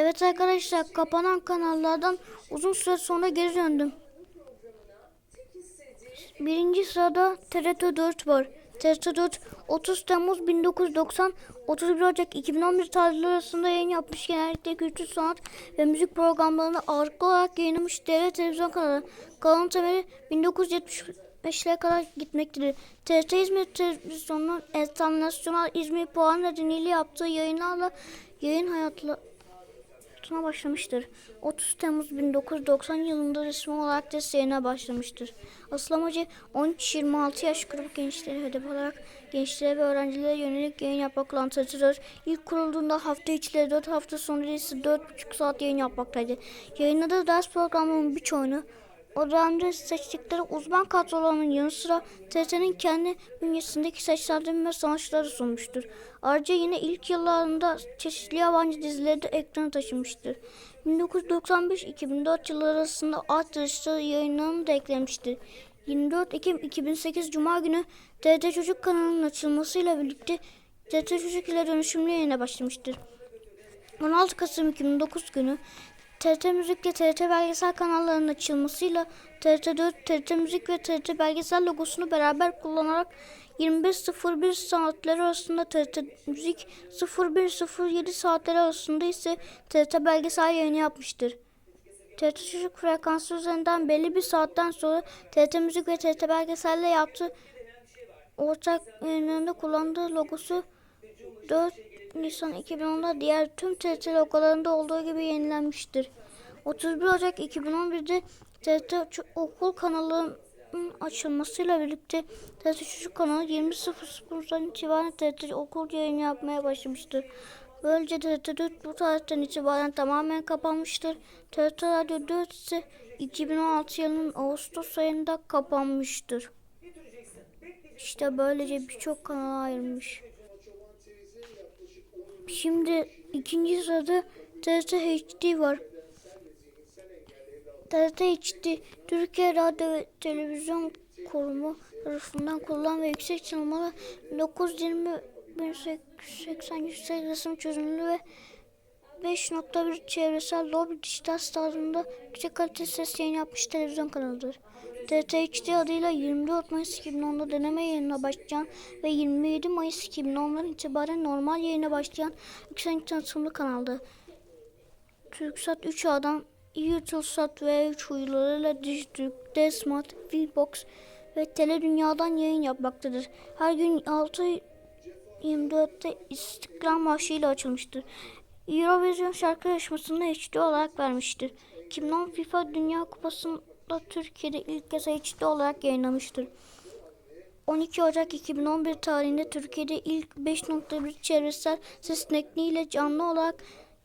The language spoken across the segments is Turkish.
Evet arkadaşlar kapanan kanallardan uzun süre sonra geri döndüm. Birinci sırada TRT 4 var. TRT 4 30 Temmuz 1990 31 Ocak 2011 tarihleri arasında yayın yapmış genellikle kültür, sanat ve müzik programlarını ağırlıklı olarak yayınlamış devlet televizyon kanalı. Kanalın temeli 1975'lere kadar gitmektedir. TRT İzmir Televizyonu'nun Enternasyonel İzmir Puan nedeniyle yaptığı yayınlarla yayın hayatla hayatına başlamıştır. 30 Temmuz 1990 yılında resmi olarak yayına başlamıştır. Asıl amacı 13-26 yaş grubu gençleri hedef alarak gençlere ve öğrencilere yönelik yayın yapmak olan TRT4 ilk kurulduğunda hafta içleri 4 hafta sonu ise 4,5 saat yayın yapmaktaydı. Yayınladığı ders programlarının birçoğunu o dönemde seçtikleri uzman kadrolarının yanı sıra TRT'nin kendi bünyesindeki seçilendirme sanatçıları sunmuştur. Ayrıca yine ilk yıllarında çeşitli yabancı dizileri de ekrana taşımıştır. 1995-2004 yılları arasında art yarışları yayınlarını da eklemiştir. 24 Ekim 2008 Cuma günü TRT Çocuk kanalının açılmasıyla birlikte TRT Çocuk ile dönüşümlü yayına başlamıştır. 16 Kasım 2009 günü TRT Müzik ve TRT Belgesel kanallarının açılmasıyla TRT4, TRT Müzik ve TRT Belgesel logosunu beraber kullanarak 21.01 saatleri arasında TRT Müzik, 01.07 saatleri arasında ise TRT Belgesel yayını yapmıştır. TRT Çocuk frekansı üzerinden belli bir saatten sonra TRT Müzik ve TRT Belgesel'le yaptığı ortak yayınlarında kullandığı logosu 4 Nisan 2010'da diğer tüm TRT logolarında olduğu gibi yenilenmiştir. 31 Ocak 2011'de TRT Okul kanalının açılmasıyla birlikte TRT Çocuk kanalı 20.00'dan itibaren TRT Okul yayını yapmaya başlamıştır. Böylece TRT 4 bu tarihten itibaren tamamen kapanmıştır. TRT Radyo 4 ise 2016 yılının Ağustos ayında kapanmıştır. İşte böylece birçok kanala ayrılmış. Şimdi ikinci sırada TRT HD var. TRT HD, Türkiye Radyo ve Televizyon Kurumu tarafından kullanılan ve yüksek çalmalı 920 1080 yüksek resim çözünürlüğü ve 5.1 çevresel Dolby Dijital standında yüksek kalite ses yayın yapmış televizyon kanalıdır. TRT HD adıyla 24 Mayıs 2010'da deneme yayınına başlayan ve 27 Mayıs 2010'dan itibaren normal yayına başlayan yüksek tanıtımlı kanaldı. TürkSat 3A'dan Eutelsat V3 uydularıyla Dijitürk, Desmat, Vbox ve Tele Dünya'dan yayın yapmaktadır. Her gün 6.24'te İstiklal Marşı ile açılmıştır. Eurovision şarkı yarışmasında HD olarak vermiştir. 2010 FIFA Dünya Kupası'nda Türkiye'de ilk kez HD olarak yayınlamıştır. 12 Ocak 2011 tarihinde Türkiye'de ilk 5.1 çevresel ses tekniğiyle canlı olarak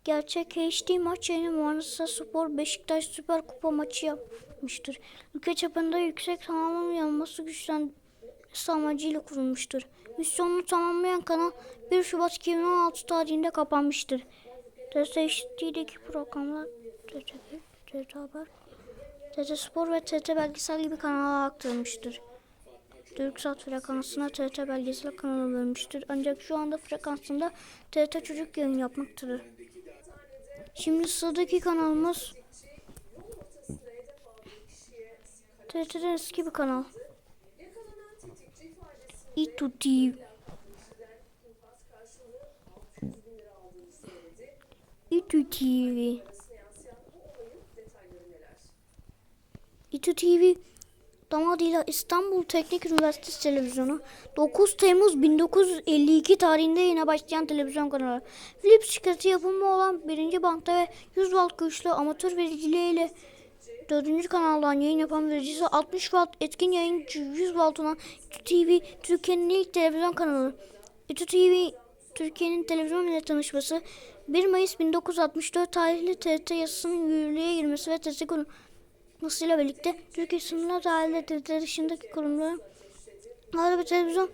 gerçek HD maç yayını Manisa Spor Beşiktaş Süper Kupa maçı yapmıştır. Ülke çapında yüksek tamamlanma yanması güçlenmesi amacıyla kurulmuştur. Misyonunu tamamlayan kanal 1 Şubat 2016 tarihinde kapanmıştır. TRT HD'deki programlar TRT1, TRT Haber, TRT Spor ve TRT Belgesel gibi kanala aktarılmıştır. TürkSat frekansına TRT Belgesel kanalı vermiştir. Ancak şu anda frekansında TRT Çocuk yayın yapmaktadır. Şimdi sıradaki kanalımız TRT'den eski bir kanal. İTÜ TV. İTÜ TV. İTÜ TV damadıyla İstanbul Teknik Üniversitesi Televizyonu 9 Temmuz 1952 tarihinde yine başlayan televizyon kanalı. Philips şirketi yapımı olan birinci bankta ve 100 watt güçlü amatör vericiliğiyle 4. kanaldan yayın yapan vericisi 60 watt etkin yayıncı 100 watt olan İTÜ TV Türkiye'nin ilk televizyon kanalı. İTÜ TV Türkiye'nin televizyon ile tanışması 1 Mayıs 1964 tarihli TRT yasasının yürürlüğe girmesi ve TRT kurulmasıyla birlikte Türkiye sınırlar dahilinde TRT dışındaki kurumların ve televizyon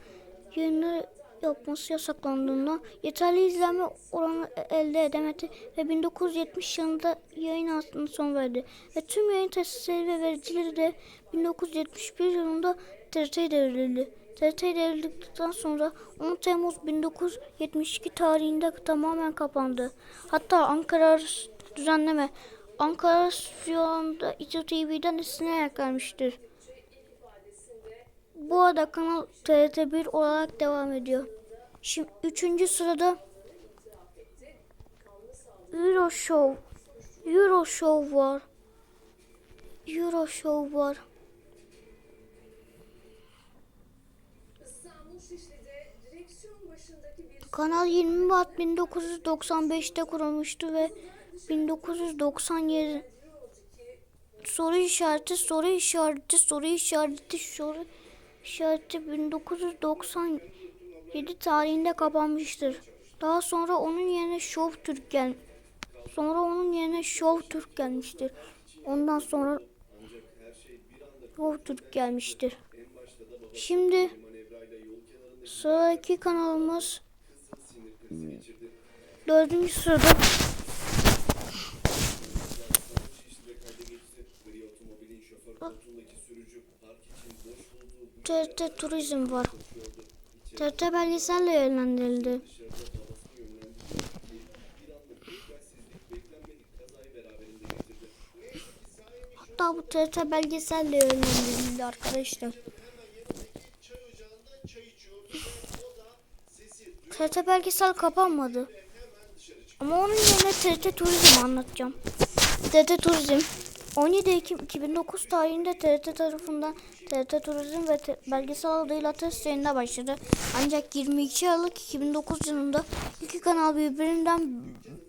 yayınları yapması yasaklandığında yeterli izlenme oranı elde edemedi ve 1970 yılında yayın aslında son verdi. Ve tüm yayın tesisleri ve vericileri de 1971 yılında TRT'ye devredildi. TRT devrildikten sonra 10 Temmuz 1972 tarihinde tamamen kapandı. Hatta Ankara düzenleme Ankara stüdyolarında İTÜ TV'den esinlenerek gelmiştir. Bu arada kanal TRT1 olarak devam ediyor. Şimdi üçüncü sırada Euro Show Euro Show var. Euro Show var. Kanal 20 Mart 1995'te kurulmuştu ve 1997 soru işareti soru işareti soru işareti soru işareti 1997 tarihinde kapanmıştır. Daha sonra onun yerine Show Türk gel sonra onun yerine Show Türk gelmiştir. Ondan sonra Show Türk gelmiştir. Şimdi sıradaki kanalımız Dördüncü sırada TRT Turizm var. TRT belgeselle yönlendirildi. Hatta bu TRT belgeselle yönlendirildi arkadaşlar. TRT belgesel kapanmadı. Ama onun yerine TRT Turizm anlatacağım. TRT Turizm 17 Ekim 2009 tarihinde TRT tarafından TRT Turizm ve te- belgesel adıyla test yayında başladı. Ancak 22 Aralık 2009 yılında iki kanal birbirinden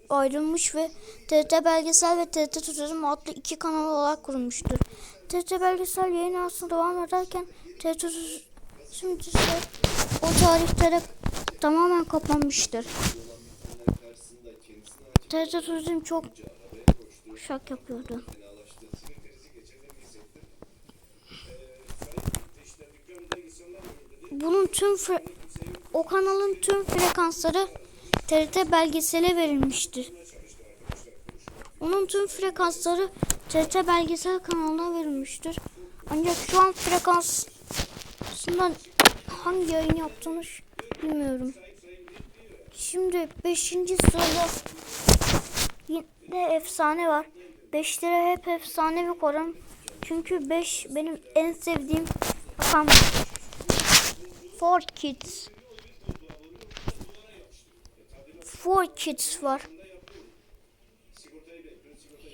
ayrılmış ve TRT Belgesel ve TRT Turizm adlı iki kanal olarak kurulmuştur. TRT Belgesel yayın aslında devam ederken TRT Turizm ise o tarihlere tamamen kapanmıştır. TRT Turizm çok şak yapıyordu. Tüm o kanalın tüm frekansları TRT belgesele verilmiştir. Onun tüm frekansları TRT belgesel kanalına verilmiştir. Ancak şu an frekansından hangi yayın yaptığını bilmiyorum. Şimdi 5. sırada yine efsane var. 5'lere hep efsanevi koyarım. Çünkü 5 benim en sevdiğim rakam. Four Kids. Four Kids var.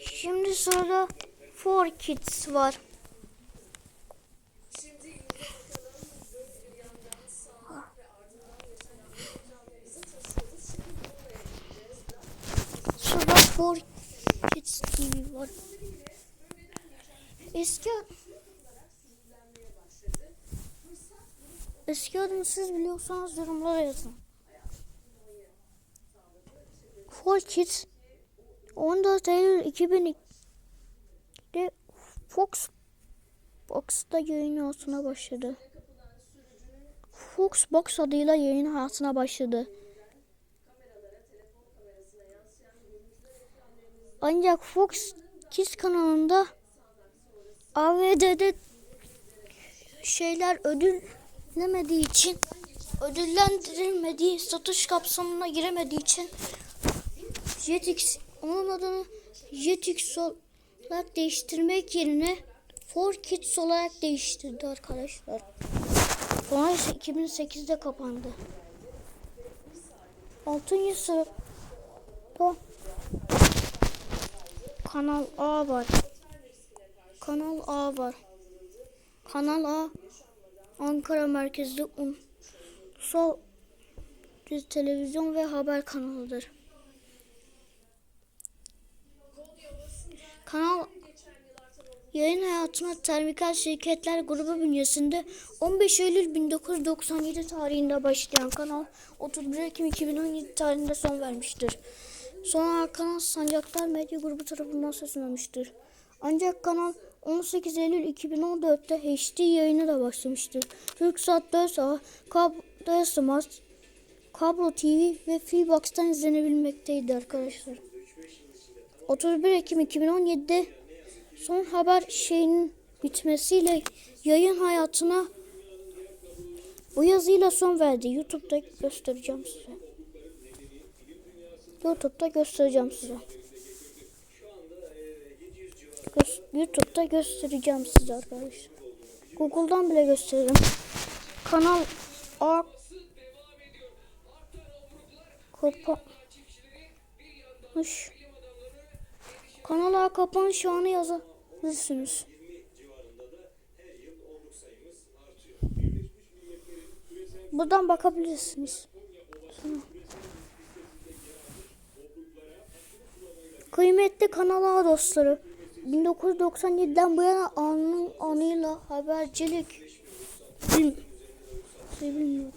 Şimdi sırada Four Kids var. Sırada Four Kids TV var. Eski Eski adını siz biliyorsanız yorumlara yazın. Four Kids 14 Eylül 2002'de Fox Box'ta yayın hayatına başladı. Fox Box adıyla yayın hayatına başladı. Ancak Fox Kids kanalında AVD'de şeyler ödüllemediği için ödüllendirilmediği satış kapsamına giremediği için Jetix onun adını Jetix olarak değiştirmek yerine For Kids olarak değiştirdi arkadaşlar. Sonra ise 2008'de kapandı. 6. sırada Kanal A var. Kanal A var. Kanal A Ankara merkezli ulusal bir televizyon ve haber kanalıdır. Kanal yayın hayatına Termikal Şirketler Grubu bünyesinde 15 Eylül 1997 tarihinde başlayan kanal 31 Ekim 2017 tarihinde son vermiştir. Sonra kanal Sancaktar Medya Grubu tarafından seslenmiştir. Ancak kanal 18 Eylül 2014'te HD yayına da başlamıştır. Türksat 4A, Kablo Smart, Kablo TV ve Freebox'tan izlenebilmekteydi arkadaşlar. 31 Ekim 2017'de son haber şeyinin bitmesiyle yayın hayatına Bu yazıyla son verdi. YouTube'da göstereceğim size. YouTube'da göstereceğim size. YouTube'da göstereceğim size arkadaşlar. Google'dan bile gösteririm. Kanal A kapanmış. Kanal A kapanış anı yazabilirsiniz. Buradan bakabilirsiniz. Kıymetli Kanal A dostları. 1997'den bu yana anın anıyla habercilik geldi. Uydu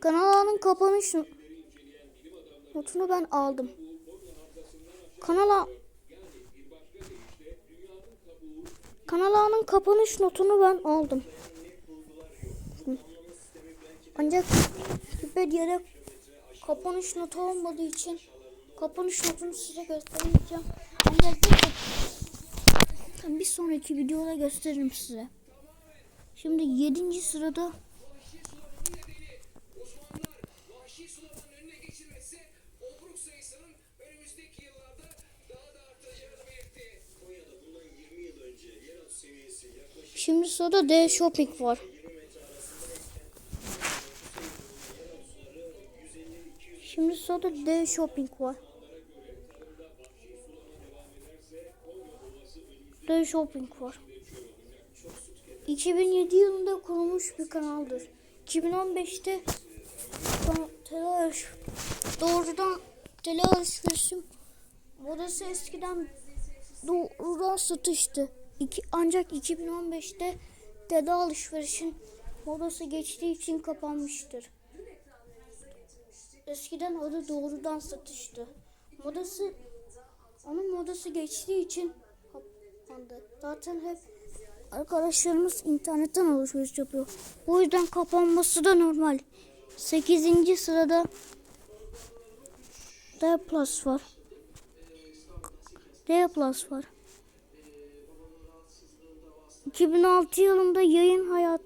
Kanal A'nın kapanış notunu ben aldım. Kanal A Kanal A'nın kapanış notunu ben aldım. Ancak Wikipedia'da kapanış notu olmadığı için kapanış notunu size göstermeyeceğim. Ancak bir, sonraki videoda gösteririm size. Şimdi 7. sırada vahşi suların önüne geçilmesi obruk sayısının önümüzdeki yıllarda daha da artacağını belirtti. Konya'da bundan 20 yıl önce yeraltı seviyesi yaklaşık Şimdi sırada D Shopping var. 20 metre arasında Şimdi sırada D Shopping var. D Shopping var. 2007 yılında kurulmuş bir kanaldır. 2015'te kan- tele alış- doğrudan tele alışverişim modası eskiden doğrudan satıştı. İki, ancak 2015'te tele alışverişin modası geçtiği için kapanmıştır. Eskiden adı doğrudan satıştı. Modası onun modası geçtiği için kapandı. Zaten hep arkadaşlarımız internetten alışveriş yapıyor. Bu yüzden kapanması da normal. 8. sırada D Plus var. D Plus var. 2006 yılında yayın hayat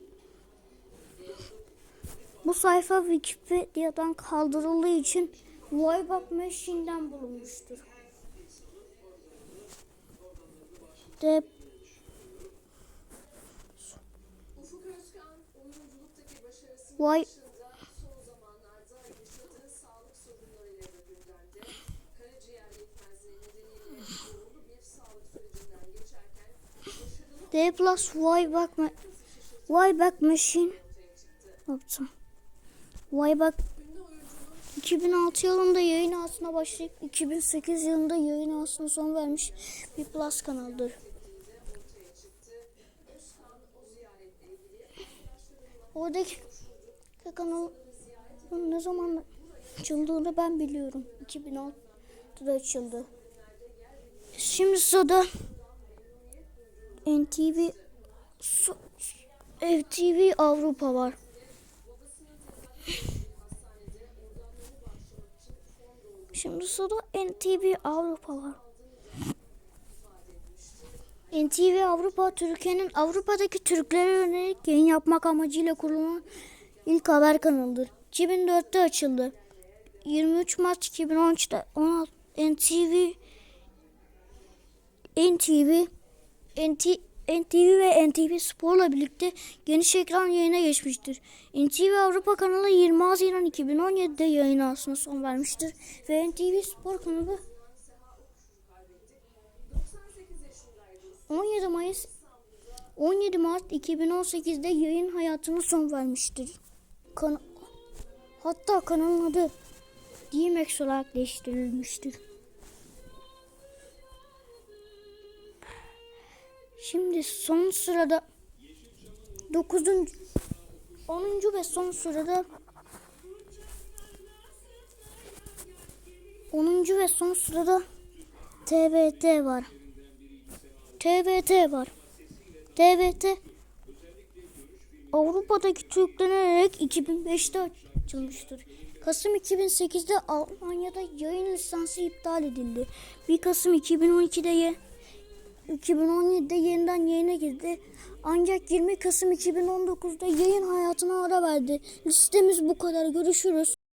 bu sayfa Wikipedia'dan kaldırıldığı için Wayback Machine'den bulunmuştur. De başarılı D plus Wayback Ma Wayback Machine yaptım. Wayback 2006 yılında yayın hayatına başlayıp 2008 yılında yayın hayatına son vermiş bir plus kanaldır. Oradaki kanal ne zaman açıldığını ben biliyorum. 2006'da açıldı. Şimdi sırada NTV FTV Avrupa var. Şimdi sırada NTV Avrupa var. NTV Avrupa Türkiye'nin Avrupa'daki Türklere yönelik yayın yapmak amacıyla kurulan ilk haber kanalıdır. 2004'te açıldı. 23 Mart 2013'te 16 NTV NTV NT, NTV ve NTV Spor'la birlikte geniş ekran yayına geçmiştir. NTV Avrupa kanalı 20 Haziran 2017'de yayın aslında son vermiştir. Ve NTV Spor kanalı 17 Mayıs 17 Mart 2018'de yayın hayatına son vermiştir. Kan Hatta kanalın adı DMX olarak değiştirilmiştir. Şimdi son sırada 9. 10. ve son sırada 10. ve son sırada TVT var. TVT var. TVT Avrupa'daki Türklenerek 2005'te açılmıştır. Kasım 2008'de Almanya'da yayın lisansı iptal edildi. 1 Kasım 2012'de ye- 2017'de yeniden yayına girdi. Ancak 20 Kasım 2019'da yayın hayatına ara verdi. Listemiz bu kadar. Görüşürüz.